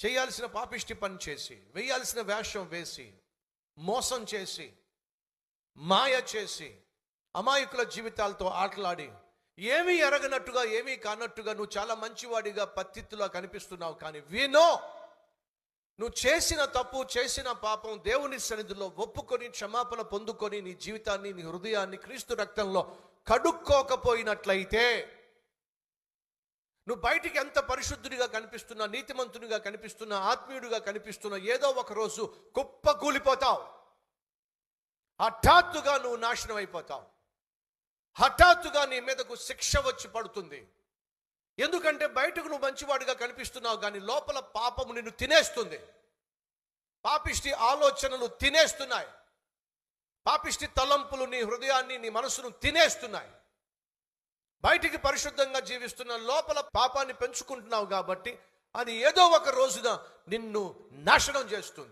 చేయాల్సిన పాపిష్టి పని చేసి వేయాల్సిన వేషం వేసి మోసం చేసి మాయ చేసి అమాయకుల జీవితాలతో ఆటలాడి ఏమీ ఎరగనట్టుగా ఏమీ కానట్టుగా నువ్వు చాలా మంచివాడిగా పత్తిత్తులా కనిపిస్తున్నావు కానీ వీనో నువ్వు చేసిన తప్పు చేసిన పాపం దేవుని సన్నిధిలో ఒప్పుకొని క్షమాపణ పొందుకొని నీ జీవితాన్ని నీ హృదయాన్ని క్రీస్తు రక్తంలో కడుక్కోకపోయినట్లయితే నువ్వు బయటికి ఎంత పరిశుద్ధుడిగా కనిపిస్తున్నా నీతిమంతునిగా కనిపిస్తున్నా ఆత్మీయుడిగా కనిపిస్తున్నా ఏదో ఒక రోజు కుప్ప కూలిపోతావు హఠాత్తుగా నువ్వు నాశనం అయిపోతావు. హఠాత్తుగా నీ మీదకు శిక్ష వచ్చి పడుతుంది. ఎందుకంటే బయటకు నువ్వు మంచివాడిగా కనిపిస్తున్నావు కానీ లోపల పాపము నిన్ను తినేస్తుంది. పాపిష్టి ఆలోచనలు తినేస్తున్నాయి. పాపిష్టి తలంపులు నీ హృదయాన్ని నీ మనసును తినేస్తున్నాయి. బయటికి పరిశుద్ధంగా జీవిస్తున్న లోపల పాపాన్ని పెంచుకుంటున్నావు కాబట్టి అది ఏదో ఒక రోజున నిన్ను నాశనం చేస్తుంది.